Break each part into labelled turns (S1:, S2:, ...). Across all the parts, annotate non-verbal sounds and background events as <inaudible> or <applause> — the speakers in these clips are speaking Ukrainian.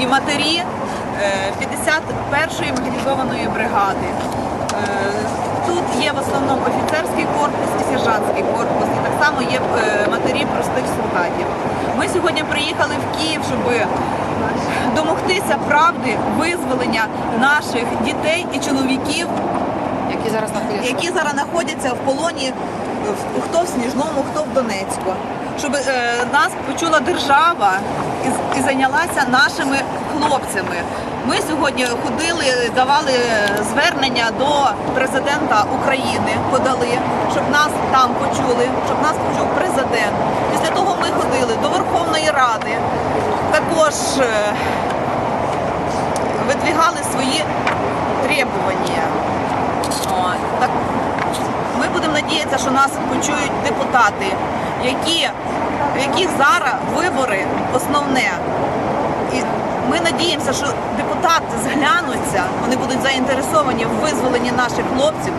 S1: і матері е, 51-ї механізованої бригади. Е, Тут є в основному офіцерський корпус і сержантський корпус, і так само є е, матері простих солдатів. Ми сьогодні приїхали в Київ, щоб домогтися правди, визволення наших дітей і чоловіків,
S2: які зараз знаходяться.
S1: в полоні хто в Сніжному, хто в Донецьку. Щоб е, нас почула держава і, зайнялася нашими хлопцями. Ми сьогодні ходили, давали звернення до президента України, подали, щоб нас там почули, щоб нас почув президент. Після того ми ходили до Верховної Ради, також е, видвігали свої требування. Так надіятися, що нас почують депутати, які, в яких зараз вибори основне. І ми надіємося, що депутати зглянуться, вони будуть заінтересовані в визволенні наших хлопців,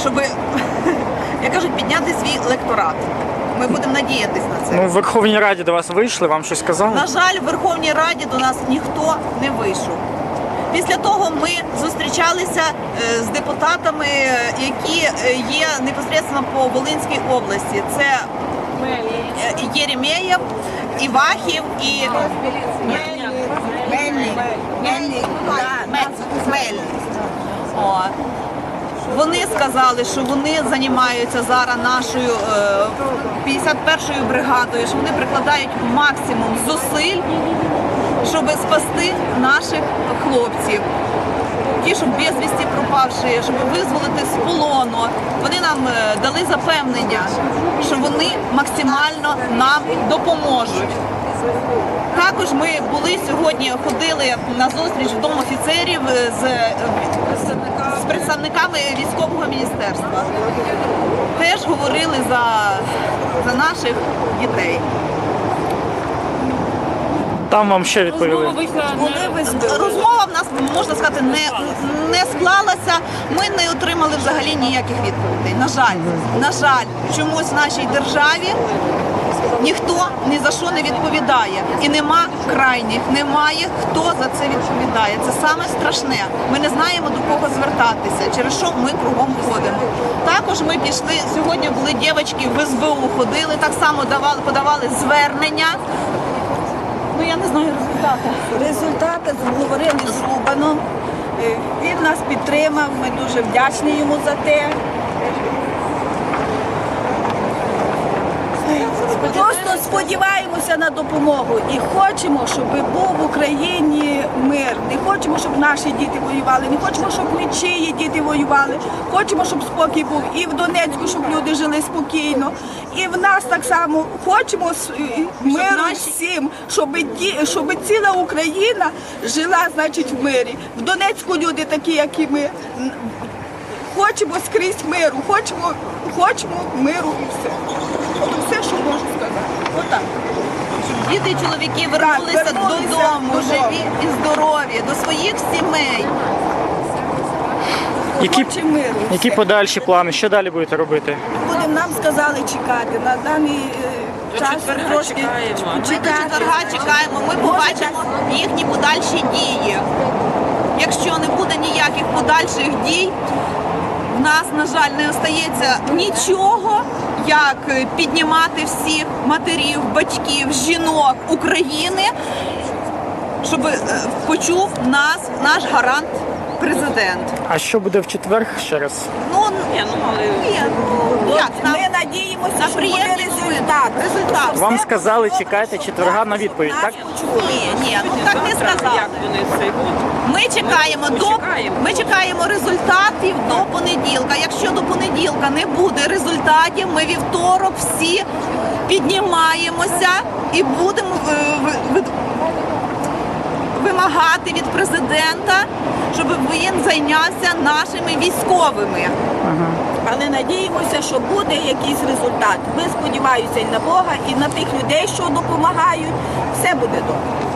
S1: щоб, <laughs> як кажуть, підняти свій електорат. Ми будемо надіятися на це.
S3: Ну, в Верховній Раді до вас вийшли, вам щось сказали?
S1: На жаль, в Верховній Раді до нас ніхто не вийшов. Після того ми зустрічалися е, з депутатами, е, які е, є непосередньо по Волинській області. Це Єремєєв, Івахів і. Вони сказали, що вони займаються зараз нашою е, 51-ю бригадою, що вони прикладають максимум зусиль, щоб спасти наших хлопців. Ті, що безвісті пропавши, щоб визволити з полону. Вони нам е, дали запевнення, що вони максимально нам допоможуть. Також ми були сьогодні, ходили на зустріч в Дом офіцерів е, з, е, з представниками військового міністерства. Теж говорили за, за наших дітей.
S3: Там вам ще відповіли.
S1: Розмова в нас, можна сказати, не, не склалася. Ми не отримали взагалі ніяких відповідей. На жаль, на жаль, чомусь в нашій державі ніхто ні за що не відповідає. І нема крайніх, немає хто за це відповідає. Це саме страшне. Ми не знаємо до кого звертатися, через що ми кругом ходимо. Також ми пішли сьогодні. Були дівчатки в СБУ, ходили так само, давали, подавали звернення. Ну я не знаю результати.
S4: Результати говорили з Рубаном. Е, Він нас підтримав, ми дуже вдячні йому за те. Просто сподіваємося на допомогу і хочемо, щоб був в Україні мир. Не хочемо, щоб наші діти воювали, не хочемо, щоб нічиї діти воювали. Хочемо, щоб спокій був і в Донецьку, щоб люди жили спокійно. І в нас так само хочемо миру всім, щоб, ді- щоб ціла Україна жила, значить, в мирі. В Донецьку люди такі, як і ми. Хочемо скрізь миру, хочемо, хочемо миру і все. Все, що можу сказати. Отак.
S1: Діти чоловіки вернулися, додому, живі і здорові, до своїх сімей.
S3: Які,
S4: миру.
S3: які подальші плани? Що далі будете робити?
S4: Будемо нам сказали чекати на даний е, час трошки
S1: Ми до четверга чекаємо, ми побачимо їхні подальші дії. Якщо не буде ніяких подальших дій, в нас, на жаль, не остається нічого, як е, піднімати всіх матерів, батьків, жінок України, щоб е, почув нас наш гарант президент.
S3: А що буде в четвер ще раз?
S1: Ну, ні, ну, ні, ну, як нам?
S4: Ми надіємося,
S1: На
S4: що буде результат.
S1: результат.
S3: Вам сказали, чекайте четверга на відповідь, так?
S1: Ні, ні, ну так не сказали. Ми чекаємо до ми чекаємо результатів до понеділка. Якщо до понеділка не буде результатів, ми вівторок всі піднімаємося і будемо вимагати від президента, щоб він зайнявся нашими військовими.
S4: Але надіємося, що буде якийсь результат. Ми сподіваємося і на Бога, і на тих людей, що допомагають. Все буде добре.